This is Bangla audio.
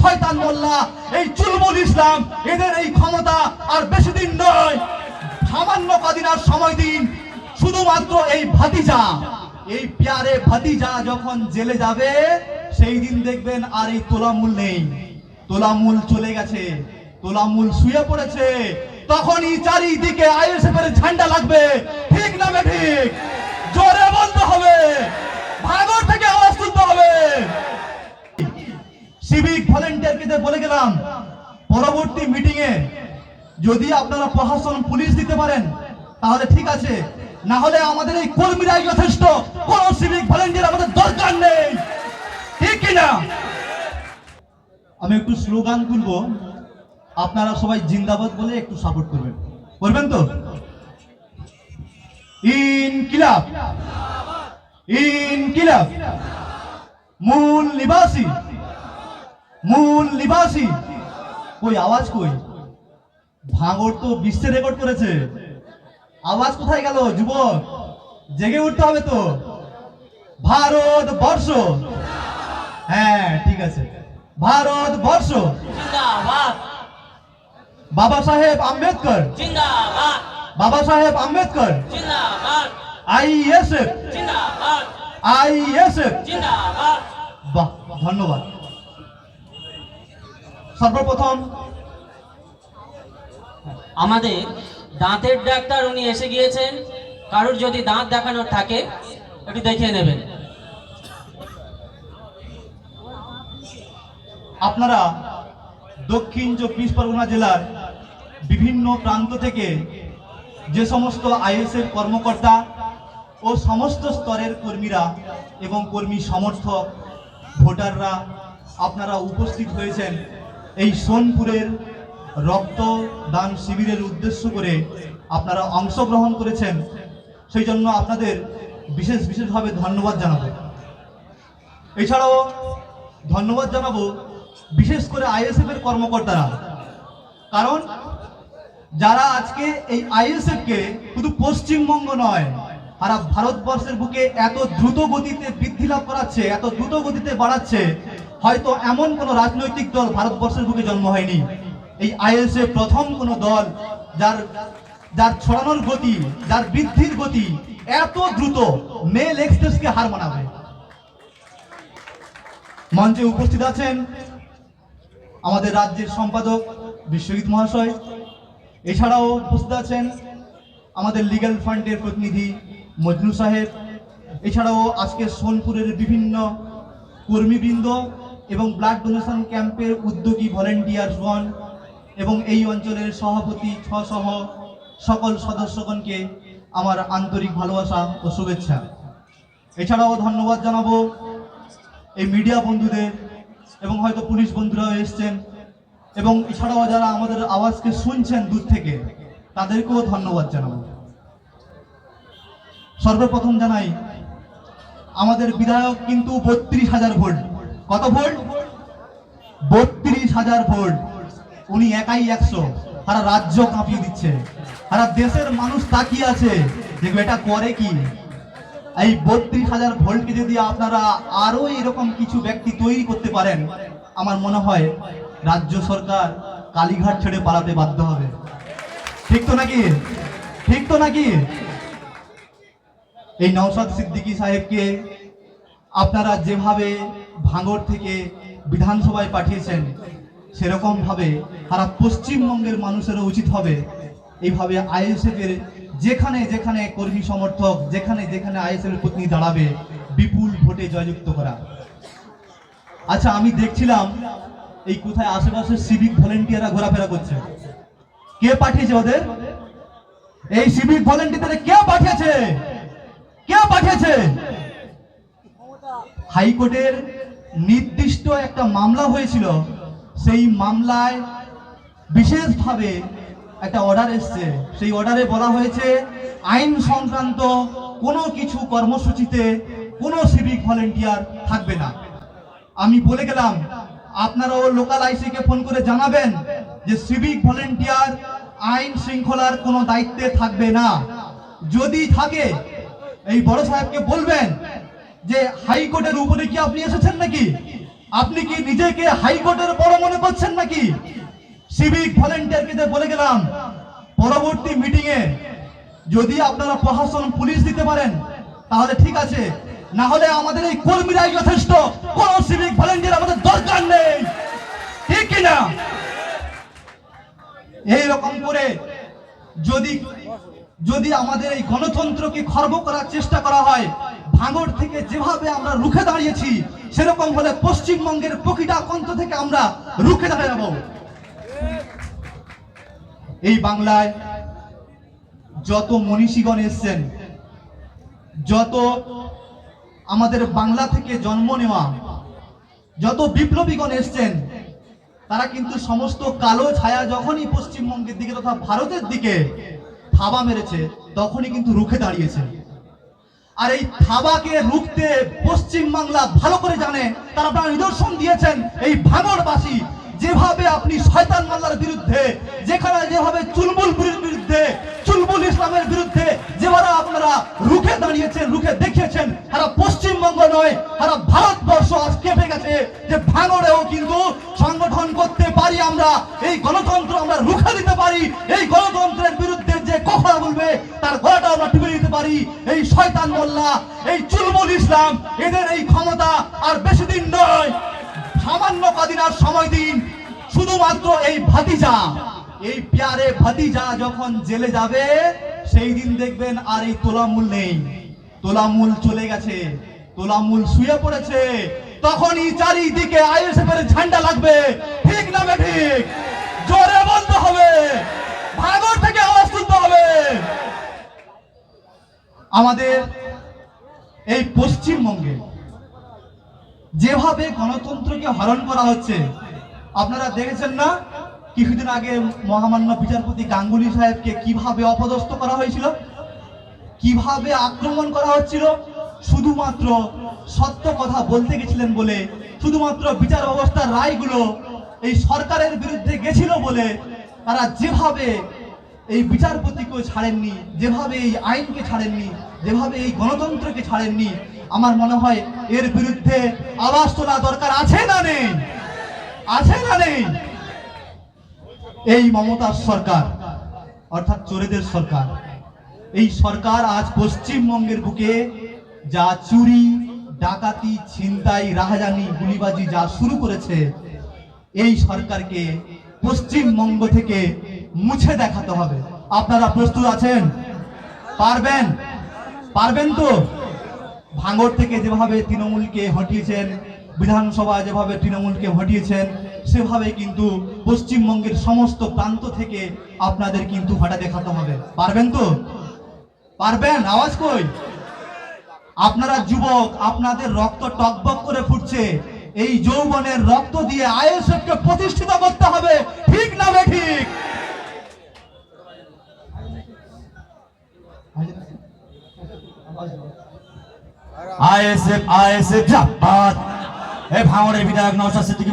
শয়তান মোল্লা, এই চুলবুল ইসলাম, এদের এই ক্ষমতা আর বেশি দিন নয়। সামান্য কদিন আর সময় দিন, শুধুমাত্র এই ভাতিজা, এই প্যারে ভাতিজা যখন জেলে যাবে, সেই দিন দেখবেন আর এই তোলামূল নেই। তোলামূল চলে গেছে, তোলামূল শুয়ে পড়েছে, তখনই চারিদিকে আইএসএফ এর ঝান্ডা লাগবে। ঠিক না ঠিক? জোরে বলতে হবে ভাগর থেকে আওয়াজ তুলতে হবে। সিভিক ভলেন্টিয়ারকে বলে গেলাম, পরবর্তী মিটিং এ যদি আপনারা প্রশাসন, পুলিশ দিতে পারেন, তাহলে ঠিক আছে। না হলে আমাদের এই কর্মীরাই যথেষ্ট, কোন সিভিক ভলেন্টিয়ার আমাদের দরকার নেই। ঠিক কিনা আমি একটু স্লোগান তুলবো। আপনারা সবাই জিন্দাবাদ বলে একটু সাপোর্ট করবেন। করবেন তো? ইনকিলাব। ইনকিলাব। মূল নিবাসী। মূল নিবাসী। কই আওয়াজ কই? ভাঙর তো বিশ্বে রেকর্ড করেছে। আওয়াজ কোথায় গেল যুবক? জেগে উঠতে হবে তো। ভারত বর্ষ হ্যাঁ ঠিক আছে। ভারত বর্ষ বাবা সাহেব আম্বেদকর। বাবা সাহেব আম্বেদকর। আইএসএফ। আইএসএফ। বাহ ধন্যবাদ। সর্বপ্রথম আমাদের দাঁতের ডাক্তার উনি এসে গিয়েছেন। কারোর যদি দাঁত দেখানোর থাকে একটু দেখিয়ে নেবেন। আপনারা দক্ষিণ চব্বিশ পরগনা জেলার বিভিন্ন প্রান্ত থেকে যে সমস্ত আইএসএফ কর্মকর্তা ও সমস্ত স্তরের কর্মীরা এবং কর্মী সমর্থক ভোটাররা আপনারা উপস্থিত হয়েছেন। এই সোনপুরের রক্তদান শিবিরের উদ্দেশ্য করে আপনারা অংশগ্রহণ করেছেন। সেই জন্য আপনাদের বিশেষ বিশেষভাবে ধন্যবাদ জানাব। এছাড়াও ধন্যবাদ জানাব বিশেষ করে আইএসএফ এর কর্মকর্তারা। কারণ যারা আজকে এই আইএসএফ কে শুধু পশ্চিমবঙ্গ নয় সারা ভারতবর্ষের বুকে এত দ্রুত গতিতে বৃদ্ধি লাভ করাচ্ছে, এত দ্রুত গতিতে বাড়াচ্ছে হয়তো এমন কোন রাজনৈতিক দল ভারতবর্ষের বুকে জন্ম হয়নি। এই আইএসএফ প্রথম কোন দল যার যার ছড়ানোর গতি, যার বৃদ্ধির গতি এত দ্রুত মেল এক্সপ্রেসকে হার মানাবে। মঞ্চে উপস্থিত আছেন আমাদের রাজ্যের সম্পাদক বিশ্বজিৎ মহাশয়। এছাড়াও উপস্থিত আছেন আমাদের লিগ্যাল ফান্ডের প্রতিনিধি মজনু সাহেব। এছাড়াও আজকে সোনপুরের বিভিন্ন কর্মীবৃন্দ এবং ব্লাড ডোনেশন ক্যাম্পের উদ্যোগী ভলেন্টিয়ার্সগণ এবং এই অঞ্চলের সভাপতি সহ সকল সদস্যগণকে আমার আন্তরিক ভালোবাসা ও শুভেচ্ছা। এছাড়াও ধন্যবাদ জানাব এই মিডিয়া বন্ধুদের এবং হয়তো পুলিশ বন্ধুরাও এসছেন এবং এছাড়াও যারা আমাদের আওয়াজকে শুনছেন দূর থেকে, তাদেরকেও ধন্যবাদ জানাব। সর্বপ্রথম জানাই, আমাদের বিধায়ক কিন্তু বত্রিশ হাজার ভোট। কত ভোট বত্রিশ হাজার ভোট উনি একাই একশো। সারা রাজ্য কাঁপিয়ে দিচ্ছে। সারা দেশের মানুষ তাকিয়ে আছে। দেখবে এটা করে কি? এই বত্রিশ হাজার ভোল্টকে যদি আপনারা আরও এরকম কিছু ব্যক্তি তৈরি করতে পারেন, আমার মনে হয় রাজ্য সরকার কালীঘাট ছেড়ে পালাতে বাধ্য হবে। ঠিক তো নাকি? ঠিক তো নাকি? এই নওশাদ সিদ্দিকী সাহেবকে আপনারা যেভাবে ভাঙড় থেকে বিধানসভায় পাঠিয়েছেন সেরকম ভাবে সারা পশ্চিমবঙ্গের মানুষেরও উচিত হবে এইভাবে আইএসএফ এর যেখানে যেখানে কর্মী সমর্থক, যেখানে যেখানে আইএসএফ এর প্রতিনিধি দাঁড়াবে, বিপুল ভোটে জয়যুক্ত করা। আচ্ছা আমি দেখছিলাম এই কোথায় আশেপাশে সিভিক ভলেন্টিয়াররা ঘোরাফেরা করছে। কে পাঠিয়েছে ওদের? এই সিভিক ভলেন্টিয়ারদের কে পাঠিয়েছে? কে পাঠিয়েছে? হাইকোর্টের নির্দিষ্ট একটা মামলা হয়েছিল, সেই মামলায় বিশেষভাবে একটা অর্ডার এসছে। সেই অর্ডারে বলা হয়েছে, আইন সংক্রান্ত কোনো কিছু কর্মসূচিতে কোনো সিভিক ভলেন্টিয়ার থাকবে না। আমি বলে গেলাম, আপনারাও লোকাল আইসিকে ফোন করে জানাবেন যে সিভিক ভলেন্টিয়ার আইন শৃঙ্খলার কোনো দায়িত্বে থাকবে না। যদি থাকে, এই বড় সাহেবকে বলবেন যে হাইকোর্টের উপরে কি আপনি এসেছেন নাকি? আপনি কি নিজেকে হাইকোর্টের বড় মনে করছেন নাকি? সিভিক ভলেন্টিয়ারকে বলে গেলাম, পরবর্তী মিটিং এ যদি আপনারা প্রশাসন, পুলিশ দিতে পারেন, তাহলে ঠিক আছে। না হলে আমাদের এই কর্মীরাই যথেষ্ট। কোন সিভিক ভলেন্টিয়ার আমাদের দরকার নেই। ঠিক কিনা এই রকম করে যদি যদি আমাদের এই গণতন্ত্রকে খর্ব করার চেষ্টা করা হয় ভাঙড় থেকে যেভাবে আমরা রুখে দাঁড়িয়েছি, সেরকম হলে পশ্চিমবঙ্গের প্রতিটা কন্ত থেকে আমরা রুখে দাঁড়িয়ে যাব এই বাংলায় যত মনীষীগণ এসছেন, যত আমাদের বাংলা থেকে জন্ম নেওয়া, যত বিপ্লবীগণ এসছেন, তারা কিন্তু সমস্ত কালো ছায়া যখনই পশ্চিমবঙ্গের দিকে তথা ভারতের দিকে থাবা মেরেছে, তখনই কিন্তু রুখে দাঁড়িয়েছে। আর এই থাবাকে রুখতে পশ্চিম বাংলা ভালো করে জানে, তারা আপনারা নিদর্শন দিয়েছেন এই ভাঙড়বাসী। যেভাবে আপনি শয়তান মাল্লার বিরুদ্ধে, যেখানে যেভাবে চুলবুল বিরুদ্ধে, চুলবুল ইসলামের বিরুদ্ধে, যেভাবে আপনারা রুখে দাঁড়িয়েছেন, রুখে দেখিয়েছেন, তারা পশ্চিমবঙ্গ নয়, তারা ভারতবর্ষ আজ কেঁপে গেছে যে ভাঙড়েও কিন্তু সংগঠন করতে পারি আমরা, এই গণতন্ত্র আমরা রুখে দিতে পারি পারি, এই শয়তান মোল্লা, এই চুলবুল ইসলাম, এদের এই ক্ষমতা আর বেশি দিন নয়, সামান্য কদিন আর সময় দিন, শুধুমাত্র এই ভাতিজা, এই প্যারে ভাতিজা যখন জেলে যাবে, সেই দিন দেখবেন আর এই তোলামূল নেই। তোলামূল চলে গেছে, তোলামূল শুয়ে পড়েছে, তখনই চারিদিকে আইএসএফ এর ঝান্ডা লাগবে। ঠিক না ঠিক? জোরে বলতে হবে ভাগর থেকে আওয়াজ তুলতে হবে। আমাদের এই পশ্চিমবঙ্গে যেভাবে গণতন্ত্রকে হরণ করা হচ্ছে, আপনারা দেখেছেন না? কিছুদিন আগে মহামান্য বিচারপতি গাঙ্গুলি সাহেবকে কীভাবে অপদস্থ করা হয়েছিল? কীভাবে আক্রমণ করা হচ্ছিল? শুধুমাত্র সত্য কথা বলতে গেছিলেন বলে, শুধুমাত্র বিচার ব্যবস্থার রায়গুলো এই সরকারের বিরুদ্ধে গেছিল বলে তারা যেভাবে এই বিচারপতিকেও ছাড়েননি, যেভাবে এই আইনকে ছাড়েননি, যেভাবে এই গণতন্ত্রকে ছাড়েননি, আমার মনে হয় এর বিরুদ্ধে আওয়াজ তোলা দরকার আছে না নেই? আছে না নেই? এই মমতার সরকার, অর্থাৎ চোরেদের সরকার, এই সরকার আজ পশ্চিমবঙ্গের বুকে যা চুরি, ডাকাতি, ছিনতাই, রাহাজানি, গুলিবাজি যা শুরু করেছে, এই সরকারকে পশ্চিমবঙ্গ থেকে মুছে দেখাতে হবে। আপনারা প্রস্তুত আছেন? পারবেন? পারবেন তো? ভাঙড় থেকে যেভাবে তৃণমূলকে হটিয়েছেন বিধানসভায় যেভাবে তৃণমূলকে হটিয়েছেন, সেভাবে কিন্তু পশ্চিমবঙ্গের সমস্ত প্রান্ত থেকে আপনাদের কিন্তু হটা দেখাতে হবে। পারবেন তো? পারবেন? আওয়াজ কই? আপনারা যুবক, আপনাদের রক্ত টকবক করে ফুটছে। এই যৌবনের রক্ত দিয়ে আইএসএফ কে প্রতিষ্ঠিত করতে হবে ঠিক না বে ঠিক আইএসএফ আইএসএফ জাপাত এ ভাঙড়ের বিধায়ক নওশাদ সিদ্দিকী